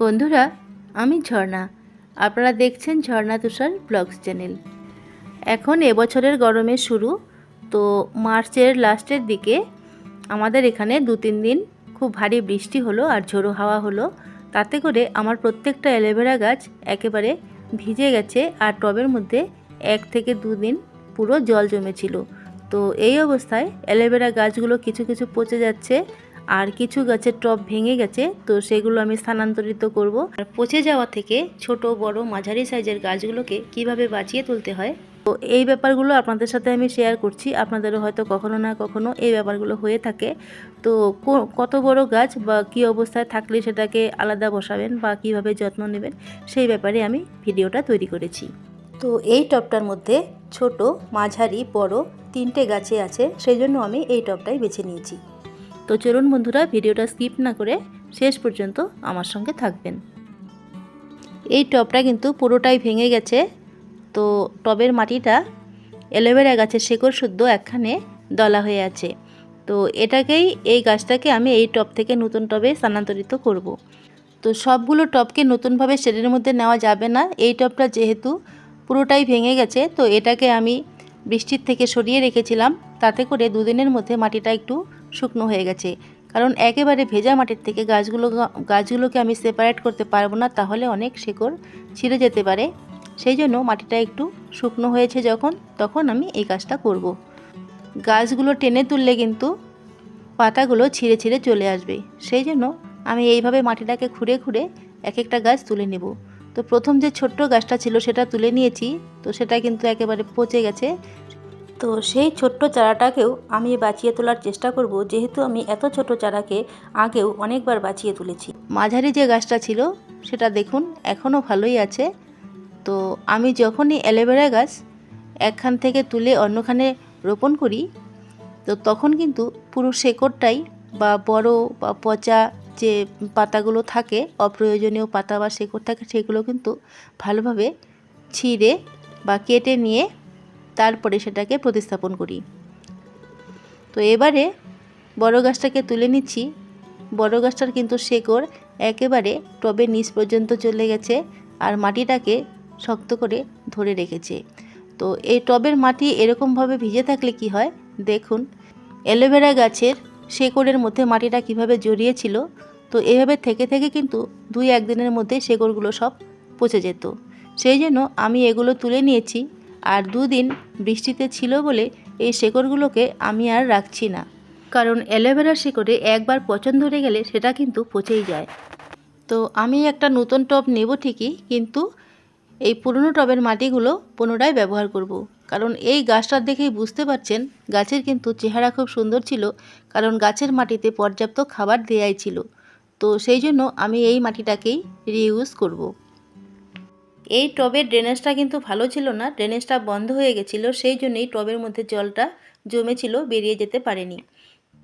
বন্ধুরা, আমি ঝর্ণা। আপনারা দেখছেন ঝর্ণা তুষার ব্লগস চ্যানেল। এখন এবছরের গরমের শুরু, তো মার্চের লাস্টের দিকে আমাদের এখানে দু তিন দিন খুব ভারী বৃষ্টি হলো আর ঝোড়ো হাওয়া হলো। তাতে করে আমার প্রত্যেকটা অ্যালোভেরা গাছ একেবারে ভিজে গেছে আর টবের মধ্যে এক থেকে দুদিন পুরো জল জমেছিল। তো এই অবস্থায় অ্যালোভেরা গাছগুলো কিছু কিছু পচে যাচ্ছে আর কিছু গাছের টব ভেঙে গেছে, তো সেগুলো আমি স্থানান্তরিত করব। আর পচে যাওয়া থেকে ছোট, বড়, মাঝারি সাইজের গাছগুলোকে কীভাবে বাঁচিয়ে তুলতে হয়? তো এই ব্যাপারগুলো আপনাদের সাথে আমি শেয়ার করছি। আপনাদেরও হয়তো কখনো না কখনো এই ব্যাপারগুলো হয়ে থাকে। তো কত বড় গাছ বা কী অবস্থায় থাকলে সেটাকে আলাদা বসাবেন বা কীভাবে যত্ন নেবেন, সেই ব্যাপারে আমি ভিডিওটা তৈরি করেছি। তো এই টবটার মধ্যে ছোট, মাঝারি, বড় তিনটে গাছে আছে সেই জন্য আমি এই টবটাই বেছে নিয়েছি। তো চলুন বন্ধুরা, ভিডিওটা স্কিপ না করে শেষ পর্যন্ত আমার সঙ্গে থাকবেন। এই টবটা কিন্তু পুরোটাই ভেঙে গেছে। তো টবের মাটিটা অ্যালোভেরা গাছের শেকড় শুদ্ধ একখানে দলা হয়ে আছে। তো এটাকেই, এই গাছটাকে আমি এই টব থেকে নতুন টবে স্থানান্তরিত করব। তো সবগুলো টবকে নতুনভাবে শেডের মধ্যে নেওয়া যাবে না। এই টবটা যেহেতু পুরোটাই ভেঙে গেছে, তো এটাকে আমি বৃষ্টির থেকে সরিয়ে রেখেছিলাম। তাতে করে দুদিনের মধ্যে মাটিটা একটু শুকনো হয়ে গেছে। কারণ একেবারে ভেজা মাটির থেকে গাছগুলো গাছগুলোকে আমি সেপারেট করতে পারব না, তাহলে অনেক শেকড় ছিঁড়ে যেতে পারে। সেই জন্য মাটিটা একটু শুকনো হয়েছে যখন, তখন আমি এই কাজটা করব। গাছগুলো টেনে তুললে কিন্তু পাতাগুলো ছিঁড়ে ছিঁড়ে চলে আসবে। সেই জন্য আমি এইভাবে মাটিটাকে খুঁড়ে খুঁড়ে এক একটা গাছ তুলে নেব। তো প্রথম যে ছোট্ট গাছটা ছিল সেটা তুলে নিয়েছি, তো সেটা কিন্তু একেবারে পচে গেছে। তো সেই ছোট্ট চারাটাকেও আমি বাঁচিয়ে তোলার চেষ্টা করব, যেহেতু আমি এত ছোট চারাকে আগেও অনেকবার বাঁচিয়ে তুলেছি। মাঝারি যে গাছটা ছিল, সেটা দেখুন, এখনও ভালোই আছে। তো আমি যখনই অ্যালোভেরা গাছ একখান থেকে তুলে অন্যখানে রোপণ করি, তো তখন কিন্তু পুরো শেকড়টাই বা বড় বা পচা যে পাতাগুলো থাকে, অপ্রয়োজনীয় পাতা বা শেকড় থাকে, সেগুলো কিন্তু ভালোভাবে ছিঁড়ে বা কেটে নিয়ে তারপরে সেটাকে প্রতিস্থাপন করি। তো এবারে বড় গাছটাকে তুলে নিচ্ছি। বড় গাছটার কিন্তু শেকড় একেবারে টবের নিচ পর্যন্ত চলে গেছে আর মাটিটাকে শক্ত করে ধরে রেখেছে। তো এই টবের মাটি এরকমভাবে ভিজে থাকলে কি হয়? দেখুন, অ্যালোভেরা গাছের শেকড়ের মধ্যে মাটিটা কীভাবে জড়িয়েছিল, তো এভাবে থেকে থেকে কিন্তু দুই একদিনের মধ্যে শেকড়গুলো সব পচে যেত। সেই জন্য আমি এগুলো তুলে নিয়েছি। আর দুদিন বৃষ্টিতে ছিল বলে এই শেকড়গুলোকে আমি আর রাখছি না কারণ অ্যালোভেরা শিকড়ে একবার পচন ধরে গেলে সেটা কিন্তু পচেই যায় তো আমি একটা নতুন টব নেব ঠিকই, কিন্তু এই পুরনো টবের মাটিগুলো পুনরায় ব্যবহার করব। কারণ এই গাছটার দেখেই বুঝতে পারছেন, গাছের কিন্তু চেহারা খুব সুন্দর ছিল, কারণ গাছের মাটিতে পর্যাপ্ত খাবার দেয়াই ছিল তো সেই জন্য আমি এই মাটিটাকেই রিইউজ করব। এই টবের ড্রেনেজটা কিন্তু ভালো ছিল না, ড্রেনেজটা বন্ধ হয়ে গেছিল, সেই জন্যই টবের মধ্যে জলটা জমেছিল, বেরিয়ে যেতে পারেনি।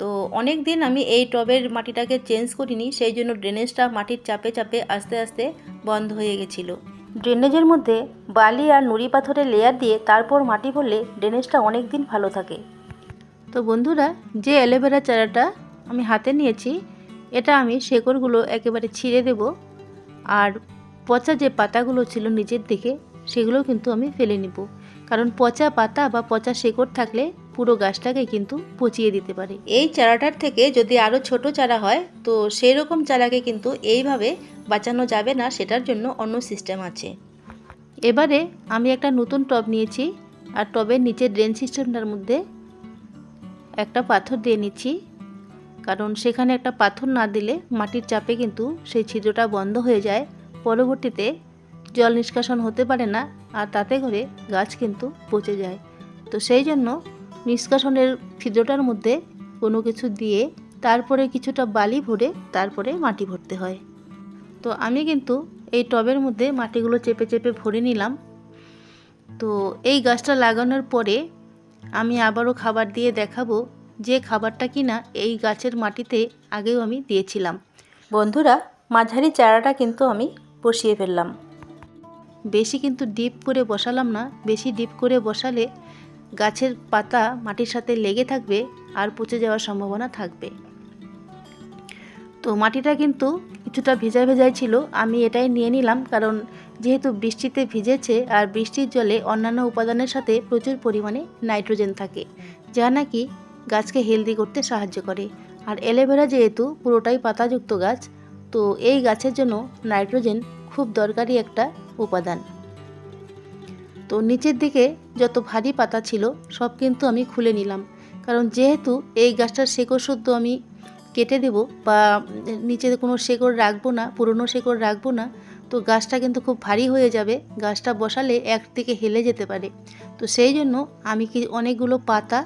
তো অনেক দিন আমি এই টবের মাটিটাকে চেঞ্জ করিনি, সেই জন্য ড্রেনেজটা মাটির চাপে চাপে আস্তে আস্তে বন্ধ হয়ে গেছিল। ড্রেনেজের মধ্যে বালি আর নুড়ি পাথরের লেয়ার দিয়ে তারপর মাটি ভরলে ড্রেনেজটা অনেক দিন ভালো থাকে। তো বন্ধুরা, যে অ্যালোভেরা চারাটা আমি হাতে নিয়েছি, এটা আমি শেকড়গুলো একেবারে ছিঁড়ে দেব। আর পচা যে পাতাগুলো ছিল নিচের দিকে সেগুলো কিন্তু আমি ফেলে নিব। কারণ পচা পাতা বা পচা শেকড় থাকলে পুরো গাছটাকে কিন্তু পচিয়ে দিতে পারে। এই চারাটার থেকে যদি আরও ছোট চারা হয় তো সেই রকম চারাকে কিন্তু এইভাবে বাঁচানো যাবে না সেটার জন্য অন্য সিস্টেম আছে। এবারে আমি একটা নতুন টব নিয়েছি আর টবের নিচে ড্রেন সিস্টেমটার মধ্যে একটা পাথর দিয়ে নিচ্ছি। কারণ সেখানে একটা পাথর না দিলে মাটির চাপে কিন্তু সেই ছিদ্রটা বন্ধ হয়ে যায়। পরবর্তীতে জল নিষ্কাশন হতে পারে না, আর তাতে করে গাছ কিন্তু পচে যায়। তো সেই জন্য নিষ্কাশনের ছিদ্রটার মধ্যে কোনো কিছু দিয়ে তারপরে কিছুটা বালি ভরে তারপরে মাটি ভরতে হয়। তো আমি কিন্তু এই টবের মধ্যে মাটিগুলো চেপে চেপে ভরে নিলাম। তো এই গাছটা লাগানোর পরে আমি আবারও খাবার দিয়ে দেখাবো যে খাবারটা কিনা এই গাছের মাটিতে আগেও আমি দিয়েছিলাম। বন্ধুরা, মাঝারি চারাটা কিন্তু আমি বসিয়ে ফেললাম। বেশি কিন্তু ডিপ করে বসালাম না, বেশি ডিপ করে বসালে গাছের পাতা মাটির সাথে লেগে থাকবে আর পচে যাওয়ার সম্ভাবনা থাকবে। তো মাটিটা কিন্তু কিছুটা ভেজা ভেজাই ছিল, আমি এটাই নিয়ে নিলাম কারণ যেহেতু বৃষ্টিতে ভিজেছে আর বৃষ্টির জলে অন্যান্য উপাদানের সাথে প্রচুর পরিমাণে নাইট্রোজেন থাকে, যা নাকি গাছকে হেলদি করতে সাহায্য করে। আর অ্যালোভেরা যেহেতু পুরোটাই পাতাযুক্ত গাছ তো এই গাছের জন্য নাইট্রোজেন খুব দরকারি একটা উপাদান। তো নিচের দিকে যত ভারী পাতা ছিল, সব কিন্তু আমি খুলে নিলাম। কারণ যেহেতু এই গাছটার শেকড় শুদ্ধ আমি কেটে দেব বা নিচে কোনো শেকড় রাখব না, পুরনো শেকড় রাখব না, তো গাছটা কিন্তু খুব ভারী হয়ে যাবে। গাছটা বসালে একদিকে হেলে যেতে পারে। তো সেই জন্য আমি কি অনেকগুলো পাতা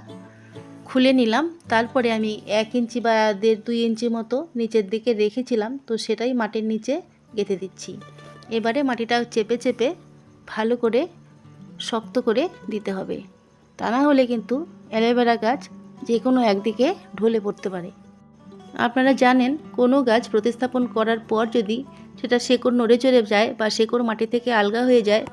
খুলে নিলাম। তারপরে আমি এক ইঞ্চি বা দেড় দুই ইঞ্চি মতো নিচের দিকে রেখেছিলাম। তো সেটাই মাটির নিচে গেঁথে দিচ্ছি। এবারে মাটিটা চেপে চেপে ভালো করে শক্ত করে দিতে হবে। তা না হলে কিন্তু অ্যালোভেরা গাছ যে কোনো একদিকে ঢলে পড়তে পারে। আপনারা জানেন, কোনো গাছ প্রতিস্থাপন করার পর যদি সেটা শেকড় নড়ে চড়ে যায় বা শেকড় মাটি থেকে আলগা হয়ে যায়,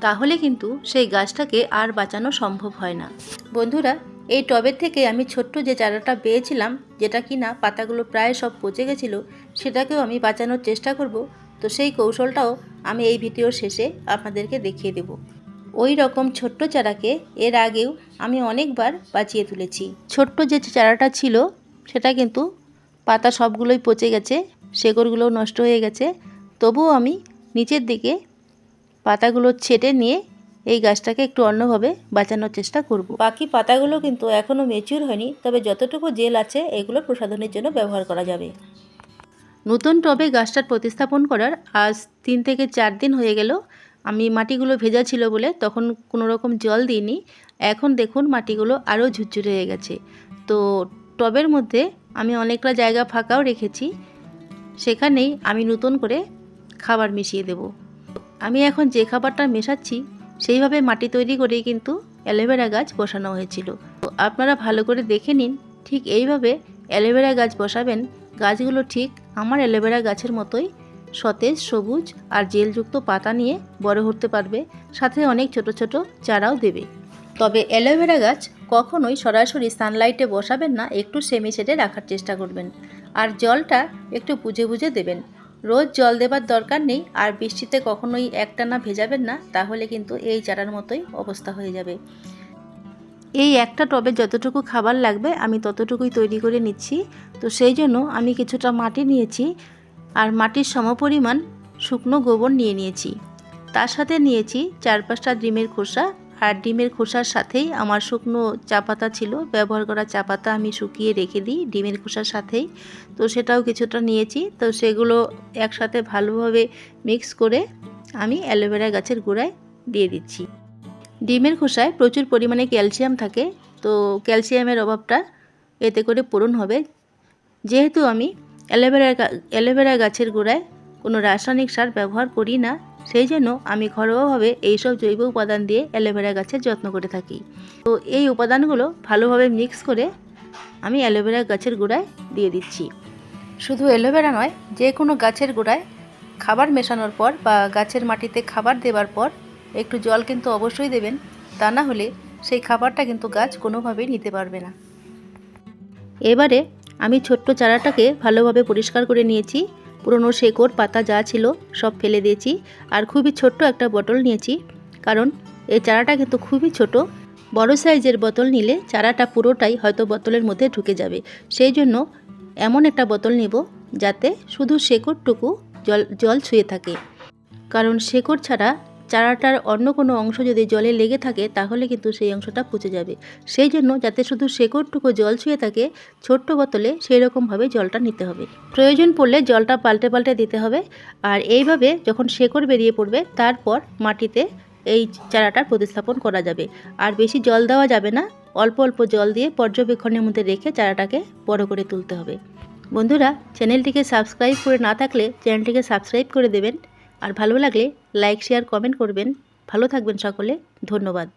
তাহলে কিন্তু সেই গাছটাকে আর বাঁচানো সম্ভব হয় না। বন্ধুরা এই টবের থেকে আমি ছোট্ট যে চারাটা পেয়েছিলাম, যেটা কিনা পাতাগুলো প্রায় সব পচে গেছিল, সেটাকেও আমি বাঁচানোর চেষ্টা করব। তো সেই কৌশলটাও আমি এই ভিডিওর শেষে আপনাদেরকে দেখিয়ে দেব। ওই রকম ছোট্ট চারাকে এর আগেও আমি অনেকবার বাঁচিয়ে তুলেছি। ছোট্ট যে চারাটা ছিল, সেটা কিন্তু পাতা সবগুলোই পচে গেছে, শেকড়গুলোও নষ্ট হয়ে গেছে। তবুও আমি নিচের দিকে পাতাগুলো ছেটে নিয়ে এই গাছটাকে একটু অন্যভাবে বাঁচানোর চেষ্টা করব। বাকি পাতাগুলো কিন্তু এখনও মেচিউর হয়নি, তবে যতটুকু জেল আছে এগুলো প্রসাধনের জন্য ব্যবহার করা যাবে। নতুন টবে গাছটার প্রতিস্থাপন করার আজ তিন থেকে চার দিন হয়ে গেল। আমি মাটিগুলো ভেজা ছিল বলে তখন কোনো রকম জল দিইনি। এখন দেখুন মাটিগুলো আরও ঝুরঝুরে হয়ে গেছে। তো টবের মধ্যে আমি অনেকটা জায়গা ফাঁকাও রেখেছি। সেখানেই আমি নতুন করে খাবার মিশিয়ে দেব। আমি এখন যে খাবারটা মেশাচ্ছি সেইভাবে মাটি তৈরি করেই কিন্তু অ্যালোভেরা গাছ বসানো হয়েছিল। তো আপনারা ভালো করে দেখে নিন, ঠিক এইভাবে অ্যালোভেরা গাছ বসাবেন, গাছগুলো ঠিক আমার অ্যালোভেরা গাছের মতোই সতেজ, সবুজ আর জেলযুক্ত পাতা নিয়ে বড় হতে পারবে, সাথে অনেক ছোট ছোট চারাও দেবে। তবে অ্যালোভেরা গাছ কখনোই সরাসরি সানলাইটে বসাবেন না, একটু সেমি শেডে রাখার চেষ্টা করবেন। আর জলটা একটু বুঝে বুঝে দেবেন। রোজ জল দেবার দরকার নেই, আর বৃষ্টিতে কখনোই একটানা ভেজাবেন না, তাহলে কিন্তু এই চারার মতোই অবস্থা হয়ে যাবে। এই একটা টবে যতটুকু খাবার লাগবে, আমি ততটুকুই তৈরি করে নিচ্ছি। তো সেই জন্য আমি কিছুটা মাটি নিয়েছি, আর মাটির সমপরিমাণ শুকনো গোবর নিয়ে নিয়েছি। তার সাথে নিয়েছি চার পাঁচটা ডিমের খোসা আর ডিমের খোসার সাথেই আমার শুকনো চা পাতা ছিল। ব্যবহার করা চা পাতা আমি শুকিয়ে রেখে দিই ডিমের খোসার সাথেই। তো সেটাও কিছুটা নিয়েছি। তো সেগুলো একসাথে ভালোভাবে মিক্স করে আমি অ্যালোভেরা গাছের গোড়ায় দিয়ে দিচ্ছি। ডিমের খোসায় প্রচুর পরিমাণে ক্যালসিয়াম থাকে। তো ক্যালসিয়ামের অভাবটা এতে করে পূরণ হবে। যেহেতু আমি অ্যালোভেরা অ্যালোভেরা গাছের গোড়ায় কোনো রাসায়নিক সার ব্যবহার করি না সেই জন্য আমি ঘরোয়াভাবে এইসব জৈব উপাদান দিয়ে অ্যালোভেরা গাছের যত্ন করে থাকি। তো এই উপাদানগুলো ভালোভাবে মিক্স করে আমি অ্যালোভেরা গাছের গোড়ায় দিয়ে দিচ্ছি। শুধু অ্যালোভেরা নয়, যে কোনো গাছের গোড়ায় খাবার মেশানোর পর বা গাছের মাটিতে খাবার দেওয়ার পর একটু জল কিন্তু অবশ্যই দেবেন, তা না হলে সেই খাবারটা কিন্তু গাছ কোনোভাবেই নিতে পারবে না। এবারে আমি ছোট্ট চারাটাকে ভালোভাবে পরিষ্কার করে নিয়েছি। পুরনো শেকড়, পাতা যা ছিল সব ফেলে দিয়েছি আর খুবই ছোট্ট একটা বটল নিয়েছি। কারণ এই চারাটা কিন্তু খুবই ছোট। বড় সাইজের বোতল নিলে চারাটা পুরোটাই হয়তো বোতলের মধ্যে ঢুকে যাবে। সেই জন্য এমন একটা বোতল নেব যাতে শুধু শেকড়টুকু জল জল ছুঁয়ে থাকে। কারণ শেকড় ছাড়া চারাটার অন্য কোনো অংশ যদি জলে লেগে থাকে, তাহলে কিন্তু সেই অংশটা পচে যাবে। সেই জন্য যাতে শুধু শেকড়টুকু জল ছুঁয়ে থাকে, ছোট্ট বোতলে সেই রকমভাবে জলটা নিতে হবে। প্রয়োজন পড়লে জলটা পাল্টে পাল্টে দিতে হবে আর এইভাবে যখন শেকড় বেরিয়ে পড়বে, তারপর মাটিতে এই চারাটার প্রতিস্থাপন করা যাবে। আর বেশি জল দেওয়া যাবে না, অল্প অল্প জল দিয়ে পর্যবেক্ষণের মধ্যে রেখে চারাটাকে বড় করে তুলতে হবে। বন্ধুরা, চ্যানেলটিকে সাবস্ক্রাইব করে না থাকলে চ্যানেলটিকে সাবস্ক্রাইব করে দেবেন। আর ভালো লাগলে লাইক শেয়ার কমেন্ট করবেন। ভালো থাকবেন সকলে। ধন্যবাদ।